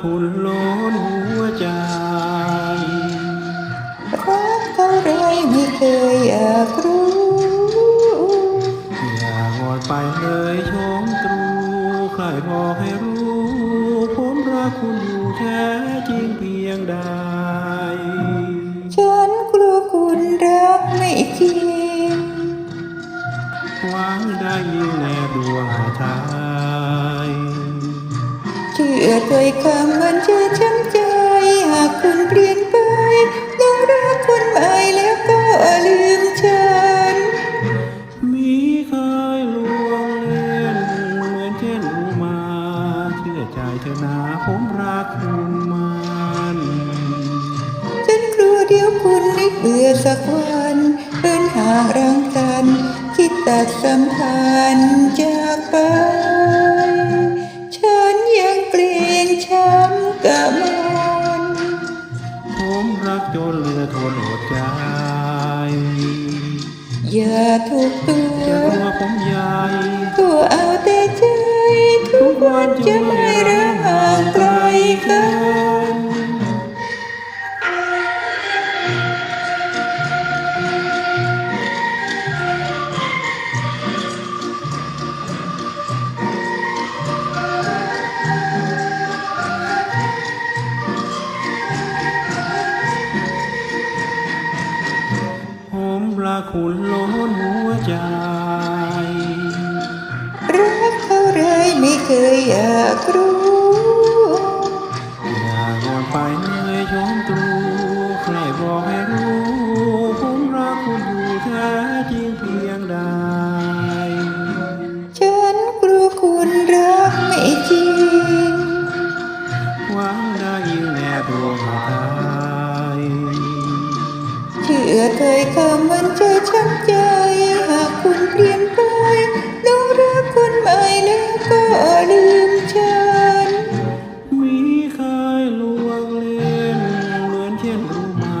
คุณล้นหัวใจรักเท่าไรไม่เคยอยากรู้ อย่างอนไปเลยชมตรูใครบอกให้รู้ ผมรักคุณอยู่แท้จริงเพียงใดฉันกลัวคุณรักไม่จริงหวังได้ยินแนบดวงหา ทายเชื่อถ้อยคำมันจะช้ำใจ หากคุณเปลี่ยนไปลงรักคนใหม่แล้วก็ลืมฉัน มีเคยลวงเล่นเหมือนเช่นอุมา เชื่อใจเธอนะผมรักคุณมันฉันกลัวเดี๋ยวคุณนึกเบื่อสักวันเดินห่างรังกันคิดตัดสัมพันธ์จากไป ทนอดใจ อย่าทุกตัจะวกลัวผมใหญ่ก็เอาแต่ใจ ทุกวันจะไม่ระ ผมรักคุณล้นหัวใจ รักเท่าไรไม่เคยอยากรู้อย่างอนไปเลยชมตรูใครบอกให้รู้ผมรักคุณอยู่แท้จริงเพียงใดฉันกลัวคุณรัก เชื่อถ้อยคำมันจะช้ำใจ หากคุณเปลี่ยนไปลงรักคนใหม่แล้วก็ลืมฉัน มีเคยลวงเล่น เหมือนเช่นรู้มา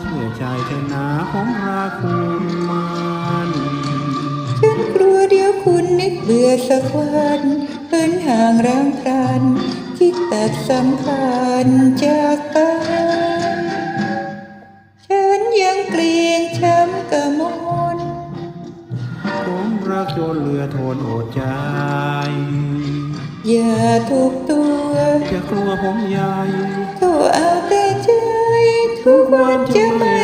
เชื่อใจเธอนะผมรักคุณมันฉันกลัวเดี๋ยวคุณนึกเบื่อสักวันเดินห่างร่างพรันคิดตัดสัมพันธ์จากไป รักจนเหลือทนอดใจ อย่าทุกตัวจะกลัวผมใหญ่ก็เอาแต่ใจ ทุกวันจะไม่